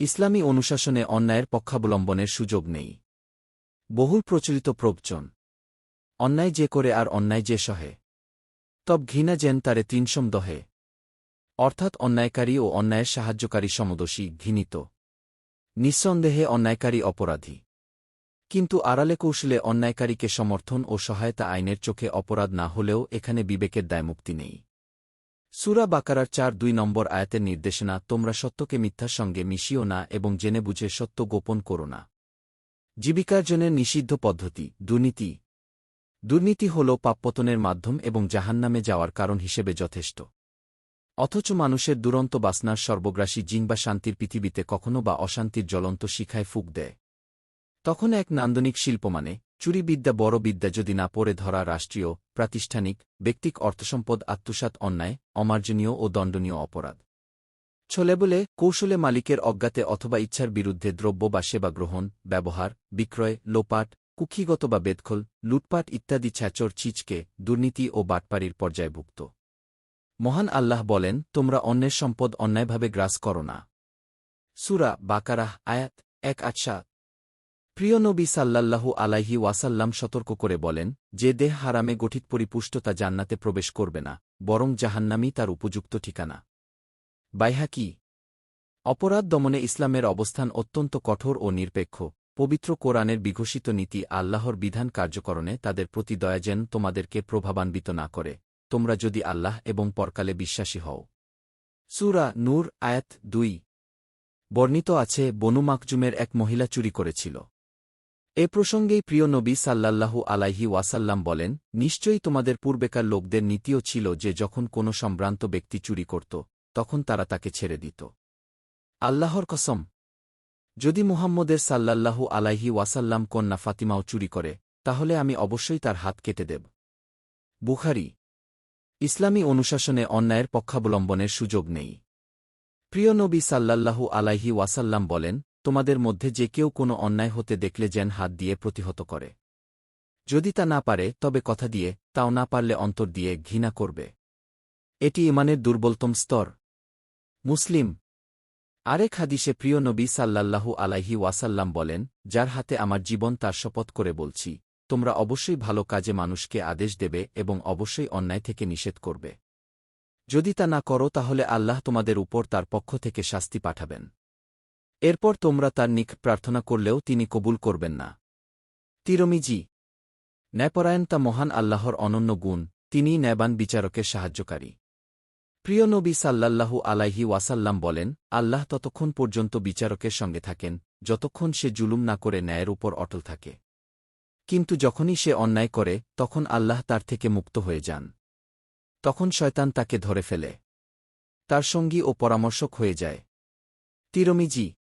ইসলামী অনুশাসনে অন্যায়ের পক্ষাবলম্বনের সুযোগ নেই। বহুল প্রচলিত প্রবচন। অন্যায় যে করে আর অন্যায় যে সহে। তব ঘৃণা যেন তারে তিনসম দহে। অর্থাৎ অন্যায়কারী ও অন্যায়ের সাহায্যকারী সমদোষী ঘৃণিত। নিঃসন্দেহে অন্যায়কারী অপরাধী। কিন্তু আড়ালে কৌশলে অন্যায়কারীকে সমর্থন ও সহায়তা আইনের চোখে অপরাধ না হলেও এখানে বিবেকের দায়মুক্তি নেই। সুরা বাকারার চার দুই নম্বর আয়াতের নির্দেশনা, তোমরা সত্যকে মিথ্যার সঙ্গে মিশিও না এবং জেনে বুঝে সত্য গোপন করো না। জীবিকার্জনের নিষিদ্ধ পদ্ধতি, দুর্নীতি। দুর্নীতি হল পাপপতনের মাধ্যম এবং জাহান্নামে যাওয়ার কারণ হিসেবে যথেষ্ট। অথচ মানুষের দুরন্ত বাসনার সর্বগ্রাসী জিন বা শান্তির পৃথিবীতে কখনো বা অশান্তির জ্বলন্ত শিখায় ফুক দেয়। তখন এক নান্দনিক শিল্প মানে চুরিবিদ্যা বড় বিদ্যা যদি না পড়ে ধরা রাষ্ট্রীয়, প্রাতিষ্ঠানিক, ব্যক্তিক অর্থসম্পদ আত্মসাত অন্যায়, অমার্জনীয় ও দণ্ডনীয় অপরাধ। ছলে বলে, কৌশলে মালিকের অজ্ঞাতে অথবা ইচ্ছার বিরুদ্ধে দ্রব্য বা সেবা গ্রহণ, ব্যবহার, বিক্রয়, লোপাট, কুক্ষিগত বা বেদখল, লুটপাট ইত্যাদি ছ্যাচর চিচকে দুর্নীতি ও বাটপাড়ির পর্যায়ভুক্ত। মহান আল্লাহ বলেন, তোমরা অন্যের সম্পদ অন্যায়ভাবে গ্রাস করো না। সুরা বাকারাহ, আয়াত এক আচ্ছা প্রিয় নবী সাল্লাল্লাহু আলাইহি ওয়াসাল্লাম সতর্ক করে বলেন, যে দেহ হারামে গঠিত পরিপুষ্টতা জান্নাতে প্রবেশ করবে না, বরং জাহান্নামই তার উপযুক্ত ঠিকানা। বাইহা কি? অপরাধ দমনে ইসলামের অবস্থান অত্যন্ত কঠোর ও নিরপেক্ষ। পবিত্র কোরআনের বিঘোষিত নীতি আল্লাহর বিধান কার্যকরণে তাদের প্রতি দয়া যেন তোমাদেরকে প্রভাবান্বিত না করে। তোমরা যদি আল্লাহ এবং পরকালে বিশ্বাসী হও। সুরা নূর আয়াত দুই। বর্ণিত আছে, বনু মাকজুমের এক মহিলা চুরি করেছিল। এ প্রসঙ্গেই প্রিয় নবী সাল্লাল্লাহু আলাইহি ওয়াসাল্লাম বলেন, নিশ্চয়ই তোমাদের পূর্বেকার লোকদের নীতিও ছিল যে যখন কোনো সম্ভ্রান্ত ব্যক্তি চুরি করত, তখন তারা তাকে ছেড়ে দিত। আল্লাহর কসম, যদি মুহাম্মদের সাল্লাল্লাহু আলাইহি ওয়াসাল্লাম কন্যা ফাতিমাও চুরি করে, তাহলে আমি অবশ্যই তার হাত কেটে দেব। বুখারি, ইসলামী অনুশাসনে অন্যায়ের পক্ষাবলম্বনের সুযোগ নেই। প্রিয় নবী সাল্লাল্লাহু আলাইহি ওয়াসাল্লাম বলেন তোমাদের মধ্যে যে কেউ কোনো অন্যায় হতে দেখলে যেন হাত দিয়ে প্রতিহত করে। যদি তা না পারে, তবে কথা দিয়ে, তাও না পারলে অন্তর দিয়ে ঘৃণা করবে। এটি ইমানের দুর্বলতম স্তর। মুসলিম। আরেক হাদিসে প্রিয় নবী সাল্লাল্লাহু আলাইহি ওয়াসাল্লাম বলেন, যার হাতে আমার জীবন, তার শপথ করে বলছি, তোমরা অবশ্যই ভালো কাজে মানুষকে আদেশ দেবে এবং অবশ্যই অন্যায় থেকে নিষেধ করবে। যদি তা না করো, তাহলে আল্লাহ তোমাদের উপর তার পক্ষ থেকে শাস্তি পাঠাবেন। এরপর তোমরা তার নিক প্রার্থনা করলেও তিনি কবুল করবেন না। তিরমিজি। ন্যায়পরায়ণতা মহান আল্লাহর অনন্য গুণ, তিনিই ন্যায়বান বিচারকের সাহায্যকারী। প্রিয় নবী সাল্লাল্লাহু আলাইহি ওয়াসাল্লাম বলেন, আল্লাহ ততক্ষণ পর্যন্ত বিচারকের সঙ্গে থাকেন, যতক্ষণ সে জুলুম না করে ন্যায়ের উপর অটল থাকে। কিন্তু যখনই সে অন্যায় করে, তখন আল্লাহ তার থেকে মুক্ত হয়ে যান। তখন শয়তান তাকে ধরে ফেলে। তার সঙ্গী ও পরামর্শক হয়ে যায়। তিরমিজি।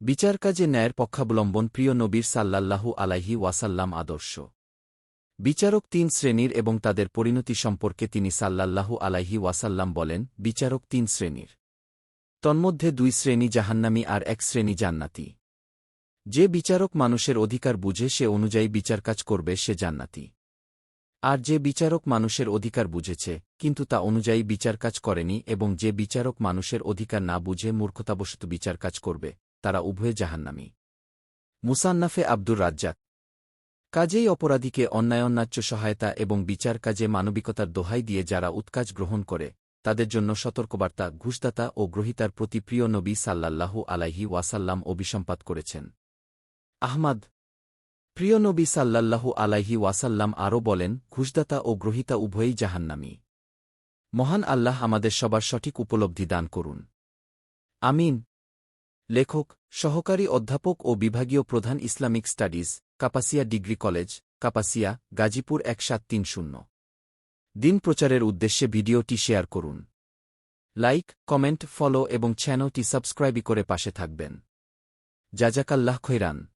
বিচার কাজে ন্যায়ের পক্ষাবলম্বন প্রিয় নবীর সাল্লাল্লাহু আলাইহি ওয়াসাল্লাম আদর্শ। বিচারক তিন শ্রেণির এবং তাদের পরিণতি সম্পর্কে তিনি সাল্লাল্লাহু আলাইহি ওয়াসাল্লাম বলেন, বিচারক তিন শ্রেণির। তন্মধ্যে দুই শ্রেণি জাহান্নামী আর এক শ্রেণি জান্নাতি। যে বিচারক মানুষের অধিকার বুঝে সে অনুযায়ী বিচার কাজ করবে সে জান্নাতি। আর যে বিচারক মানুষের অধিকার বুঝেছে, কিন্তু তা অনুযায়ী বিচার কাজ করেনি এবং যে বিচারক মানুষের অধিকার না বুঝে মূর্খতাবশত বিচার কাজ করবে তারা উভয়ে জাহান্নামী। মুসান্নাফে আব্দুর রাজ্জাক। কাজেই অপরাধীকে অন্যায়ন্যাচ্য সহায়তা এবং বিচার কাজে মানবিকতার দোহাই দিয়ে যারা উৎকাজ গ্রহণ করে, তাদের জন্য সতর্কবার্তা, ঘুষদাতা ও গ্রহিতার প্রতি প্রিয় নবী সাল্লাল্লাহু আলাইহি ওয়াসাল্লাম অভিসম্পাত করেছেন। আহমাদ। প্রিয় নবী সাল্লাল্লাহু আলাইহি ওয়াসাল্লাম আরও বলেন, ঘুষদাতা ও গ্রহিতা উভয়ই জাহান্নামী। মহান আল্লাহ আমাদের সবার সঠিক উপলব্ধি দান করুন। আমিন। লেখক, সহকারী অধ্যাপক ও বিভাগীয় প্রধান Islamic studies, Kapasia degree college, Kapasia, Gazipur এক দিন প্রচারের উদ্দেশ্যে ভিডিওটি শেয়ার করুন। লাইক, কমেন্ট, ফলো এবং চ্যানেলটি সাবস্ক্রাইবই করে পাশে থাকবেন। জাজাকাল্লাহ খৈরান।